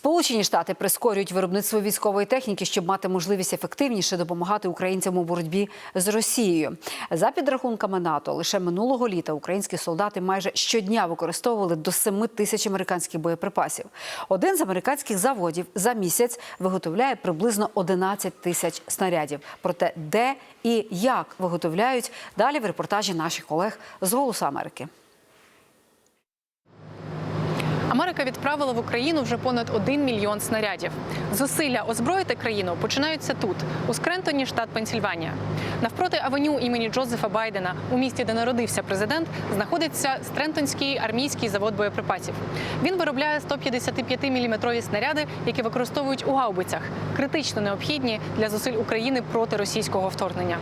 Сполучені Штати прискорюють виробництво військової техніки, щоб мати можливість ефективніше допомагати українцям у боротьбі з Росією. За підрахунками НАТО, лише минулого літа українські солдати майже щодня використовували до 7 тисяч американських боєприпасів. Один з американських заводів за місяць виготовляє приблизно 11 тисяч снарядів. Проте де і як виготовляють далі в репортажі наших колег з Голосу Америки. Америка відправила в Україну вже понад 1 мільйон снарядів. Зусилля озброїти країну починаються тут, у Скрентоні, штат Пенсільванія. Навпроти авеню імені Джозефа Байдена, у місті, де народився президент, знаходиться Стрентонський армійський завод боєприпасів. Він виробляє 155-мм снаряди, які використовують у гаубицях, критично необхідні для зусиль України проти російського вторгнення.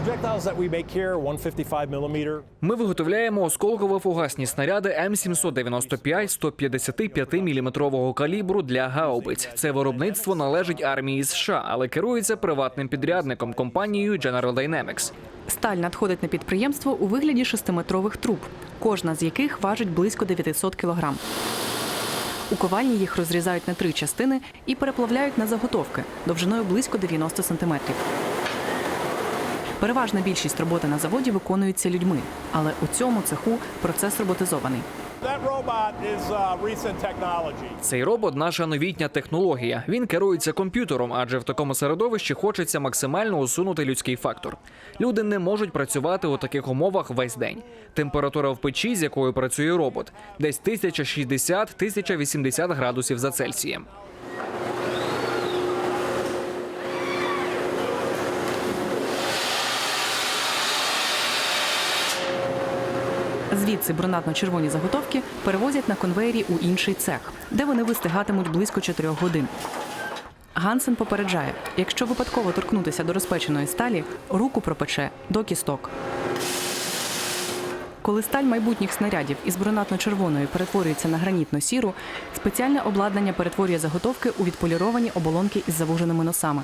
Projectiles that we make here, 155 millimeter. Ми виготовляємо осколково-фугасні снаряди М795 155 мм калібру для гаубиць. Це виробництво належить армії США, але керується приватним підрядником компанією General Dynamics. Сталь надходить на підприємство у вигляді шестиметрових труб, кожна з яких важить близько 900 кілограм. У ковальні їх розрізають на три частини і переплавляють на заготовки довжиною близько 90 сантиметрів. Переважна більшість роботи на заводі виконується людьми, але у цьому цеху процес роботизований. Uh. Цей робот наша новітня технологія. Він керується комп'ютером, адже в такому середовищі хочеться максимально усунути людський фактор. Люди не можуть працювати у таких умовах весь день. Температура в печі, з якою працює робот, десь 1060-1080 градусів за Цельсієм. Звідси брунатно-червоні заготовки перевозять на конвеєрі у інший цех, де вони вистигатимуть близько 4 годин. Гансен попереджає, якщо випадково торкнутися до розпеченої сталі, руку пропече до кісток. Коли сталь майбутніх снарядів із брунатно-червоною перетворюється на гранітно-сіру, спеціальне обладнання перетворює заготовки у відполіровані оболонки із завуженими носами.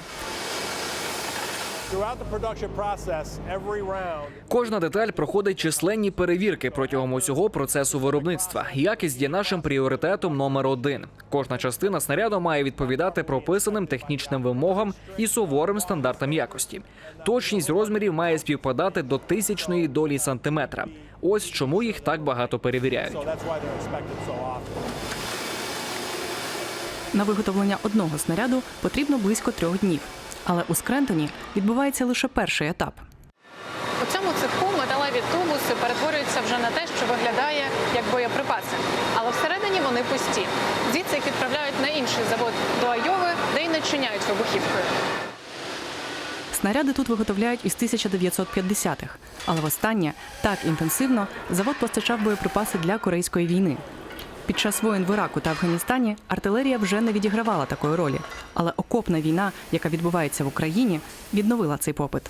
Кожна деталь проходить численні перевірки протягом усього процесу виробництва. Якість є нашим пріоритетом номер один. Кожна частина снаряду має відповідати прописаним технічним вимогам і суворим стандартам якості. Точність розмірів має співпадати до тисячної долі сантиметра. Ось чому їх так багато перевіряють. На виготовлення одного снаряду потрібно близько трьох днів. Але у Скрентоні відбувається лише перший етап. У цьому цеху металеві тубуси перетворюються вже на те, що виглядає як боєприпаси. Але всередині вони пусті. Звідси їх відправляють на інший завод до Айови, де й начиняють вибухівкою. Снаряди тут виготовляють із 1950-х, але востаннє так інтенсивно завод постачав боєприпаси для корейської війни. Під час воєн в Іраку та Афганістані артилерія вже не відігравала такої ролі, але окопна війна, яка відбувається в Україні, відновила цей попит.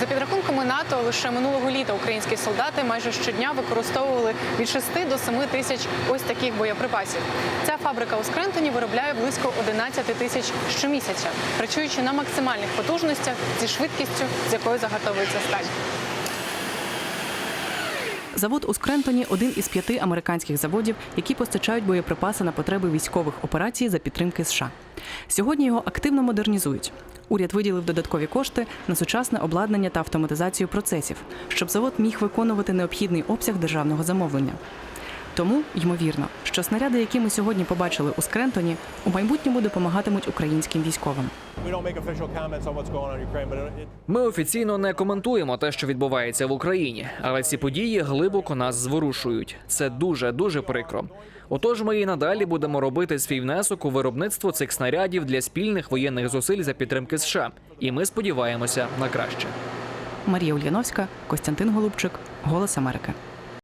За підрахунками НАТО, лише минулого літа українські солдати майже щодня використовували від 6 до 7 тисяч ось таких боєприпасів. Ця фабрика у Скрентоні виробляє близько 11 тисяч щомісяця, працюючи на максимальних потужностях зі швидкістю, з якою заготовується сталь. Завод у Скрентоні один із п'яти американських заводів, які постачають боєприпаси на потреби військових операцій за підтримки США. Сьогодні його активно модернізують. Уряд виділив додаткові кошти на сучасне обладнання та автоматизацію процесів, щоб завод міг виконувати необхідний обсяг державного замовлення. Тому ймовірно, що снаряди, які ми сьогодні побачили у Скрентоні, у майбутньому допомагатимуть українським військовим. Ми офіційно не коментуємо те, що відбувається в Україні, але ці події глибоко нас зворушують. Це дуже дуже прикро. Отож, ми і надалі будемо робити свій внесок у виробництво цих снарядів для спільних воєнних зусиль за підтримки США, і ми сподіваємося на краще. Марія Ульяновська, Костянтин Голубчик, Голос Америки.